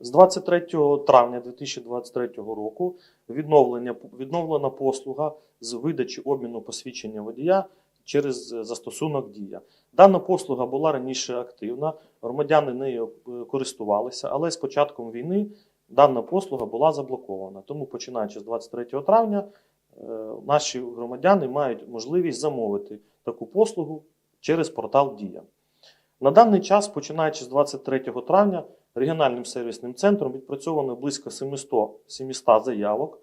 З 23 травня 2023 року відновлення, відновлена послуга з видачі обміну посвідчення водія через застосунок Дія. Дана послуга була раніше активна, громадяни нею е, користувалися, але з початком війни дана послуга була заблокована. Тому, починаючи з 23 травня, е, наші громадяни мають можливість замовити таку послугу через портал Дія. На даний час, починаючи з 23 травня, регіональним сервісним центром відпрацьовано близько 700, 700 заявок.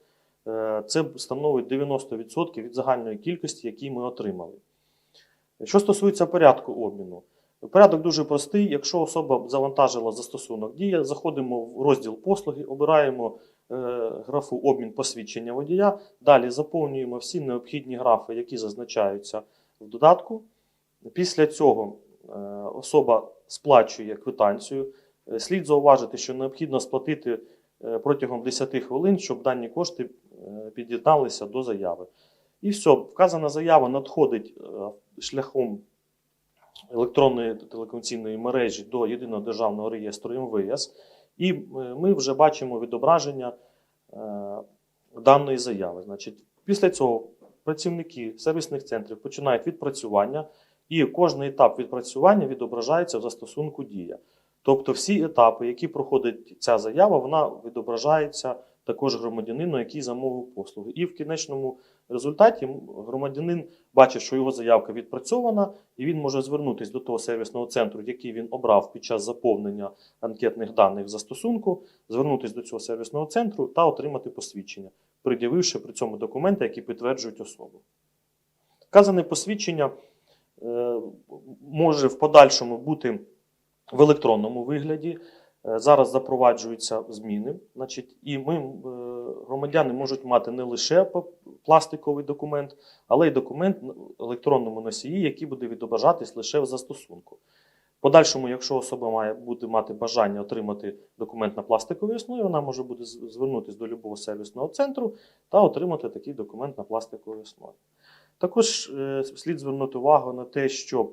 Е, Це становить 90% від загальної кількості, які ми отримали. Що стосується порядку обміну, порядок дуже простий. Якщо особа завантажила застосунок Дія, заходимо в розділ послуги, обираємо е, графу обмін посвідчення водія. Далі заповнюємо всі необхідні графи, які зазначаються в додатку. Після цього е, особа сплачує квитанцію. Е, Слід зауважити, що необхідно сплатити е, протягом 10 хвилин, щоб дані кошти е, під'єдналися до заяви. І все, вказана заява надходить шляхом електронної телекомунікаційної мережі до єдиного державного реєстру МВС, і ми вже бачимо відображення даної заяви. Значить, після цього працівники сервісних центрів починають відпрацювання, і кожний етап відпрацювання відображається в застосунку Дія. Тобто всі етапи, які проходить ця заява, вона відображається також громадянину, який замовив послуги. І в кінечному результаті громадянин бачить, що його заявка відпрацьована, і він може звернутися до того сервісного центру, який він обрав під час заповнення анкетних даних в застосунку, звернутися до цього сервісного центру та отримати посвідчення, пред'явивши при цьому документи, які підтверджують особу. Вказане посвідчення е, може в подальшому бути в електронному вигляді. Е, Зараз запроваджуються зміни, значить, і ми, е, громадяни можуть мати не лише пластиковий документ, але й документ в електронному носії, який буде відображатись лише в застосунку. Подальшому, якщо особа має буде мати бажання отримати документ на пластиковій основі, вона може буде звернутися до любого сервісного центру та отримати такий документ на пластиковій основі. Також е, слід звернути увагу на те, що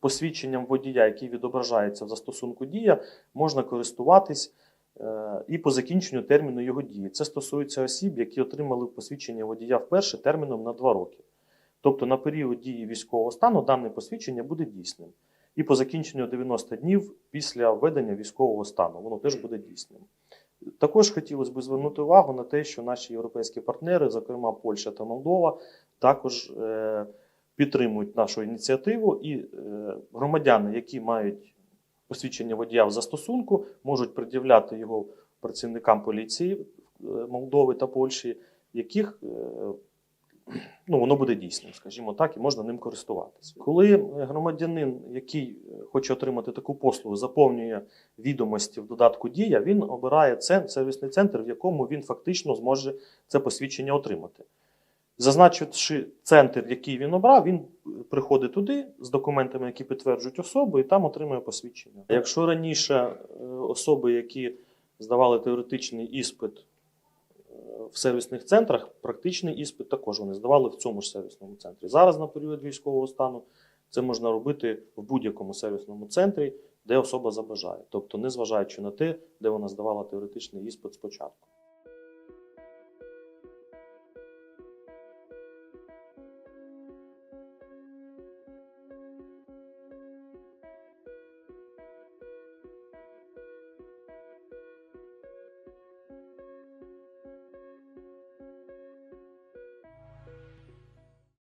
посвідченням водія, який відображається в застосунку Дія, можна користуватись е, і по закінченню терміну його дії. Це стосується осіб, які отримали посвідчення водія вперше терміном на 2 роки. Тобто на період дії військового стану дане посвідчення буде дійсним. І по закінченню 90 днів після введення військового стану воно теж буде дійсним. Також хотілося б звернути увагу на те, що наші європейські партнери, зокрема Польща та Молдова, також е, підтримують нашу ініціативу, і е, громадяни, які мають посвідчення водія в застосунку, можуть пред'являти його працівникам поліції е, Молдови та Польщі, яких е, ну, воно буде дійсним, скажімо так, і можна ним користуватися. Коли громадянин, який хоче отримати таку послугу, заповнює відомості в додатку Дія, він обирає сервісний центр, в якому він фактично зможе це посвідчення отримати. Зазначивши центр, який він обрав, він приходить туди з документами, які підтверджують особу, і там отримує посвідчення. Якщо раніше е, особи, які здавали теоретичний іспит е, в сервісних центрах, практичний іспит також вони здавали в цьому ж сервісному центрі. Зараз на період військового стану це можна робити в будь-якому сервісному центрі, де особа забажає, тобто незважаючи на те, де вона здавала теоретичний іспит спочатку.